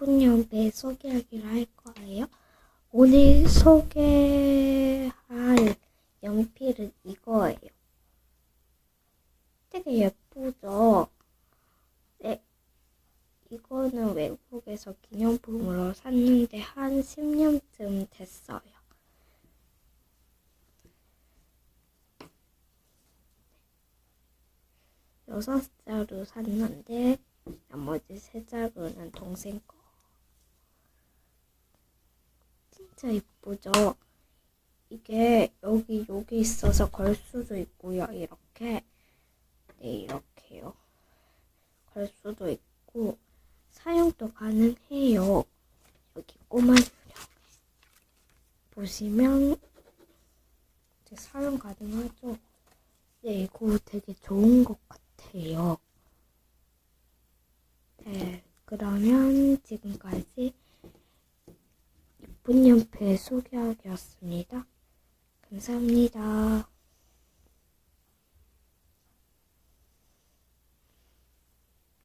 이쁜 연배 소개하기로 할 거예요. 오늘 소개할 연필은 이거예요. 되게 예쁘죠? 네. 이거는 외국에서 기념품으로 샀는데 한 10년쯤 됐어요. 여섯 자루 샀는데 나머지 세 자루는 동생 거. 진짜 이쁘죠? 이게 여기 여기 있어서 걸 수도 있고요. 이렇게 네 이렇게요. 걸 수도 있고 사용도 가능해요. 여기 꼬마 유령 보시면 이제 사용 가능하죠. 네 이거 되게 좋은 것 같아요. 네, 그러면 지금까지 이쁜 연필 소개하기였습니다. 감사합니다.